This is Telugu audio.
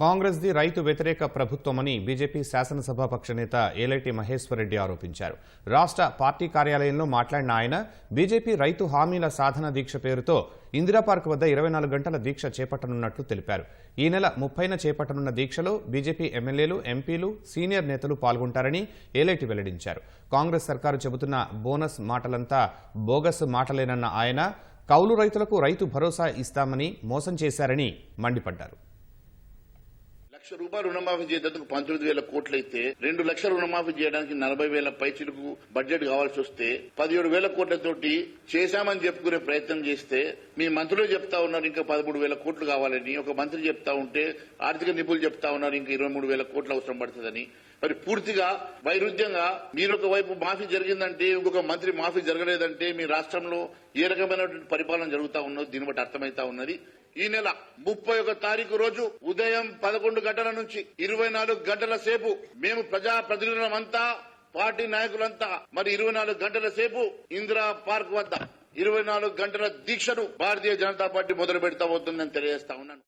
కాంగ్రెస్ది రైతు వ్యతిరేక ప్రభుత్వమని బీజేపీ శాసనసభాపక్ష నేత ఏలటి మహేశ్వరరెడ్డి ఆరోపించారు. రాష్ట్ర పార్టీ కార్యాలయంలో మాట్లాడిన ఆయన బీజేపీ రైతు హామీల సాధన దీక్ష పేరుతో ఇందిరా పార్క్ వద్ద ఇరవై నాలుగు గంటల దీక్ష చేపట్టనున్నట్లు తెలిపారు. ఈ నెల ముప్పైన చేపట్టనున్న దీక్షలో బీజేపీ ఎమ్మెల్యేలు ఎంపీలు సీనియర్ నేతలు పాల్గొంటారని ఏలైటి వెల్లడించారు. కాంగ్రెస్ సర్కారు చెబుతున్న బోనస్ మాటలంతా బోగస్ మాటలేనన్న ఆయన కౌలు రైతులకు రైతు భరోసా ఇస్తామని మోసం చేశారని మండిపడ్డారు. లక్ష రూపాయలు రుణమాఫీ చేసేందుకు పంతొమ్మిది వేల కోట్లయితే రెండు లక్షల రుణమాఫీ చేయడానికి నలభై వేల పైచిలకు బడ్జెట్ కావాల్సి వస్తే పదిహేడు వేల కోట్లతోటి చేశామని చెప్పుకునే ప్రయత్నం చేస్తే మీ మంత్రులు చెప్తా ఉన్నారు ఇంకా పదమూడు వేల కోట్లు కావాలని. ఒక మంత్రి చెప్తా ఉంటే ఆర్థిక నిపుణులు చెప్తా ఉన్నారు ఇంకా ఇరవై మూడు వేల కోట్లు అవసరం పడుతుందని. మరి పూర్తిగా వైరుధ్యంగా మీరు ఒక వైపు మాఫీ జరిగిందంటే ఇంకొక మంత్రి మాఫీ జరగలేదంటే మీ రాష్ట్రంలో ఏ రకమైనటువంటి పరిపాలన జరుగుతా ఉన్నదో దీన్ని బట్టి అర్థమైతా ఉన్నది. ఈ నెల ముప్పై ఒక తారీఖు రోజు ఉదయం పదకొండు గంటల నుంచి ఇరవై నాలుగు గంటల సేపు మేము ప్రజా ప్రతినిధులమంతా పార్టీ నాయకులంతా మరి ఇరవై నాలుగు గంటల సేపు ఇందిరా పార్క్ వద్ద ఇరవై నాలుగు గంటల దీక్షను భారతీయ జనతా పార్టీ మొదలు పెడతా పోతుందని తెలియజేస్తా ఉన్నాను.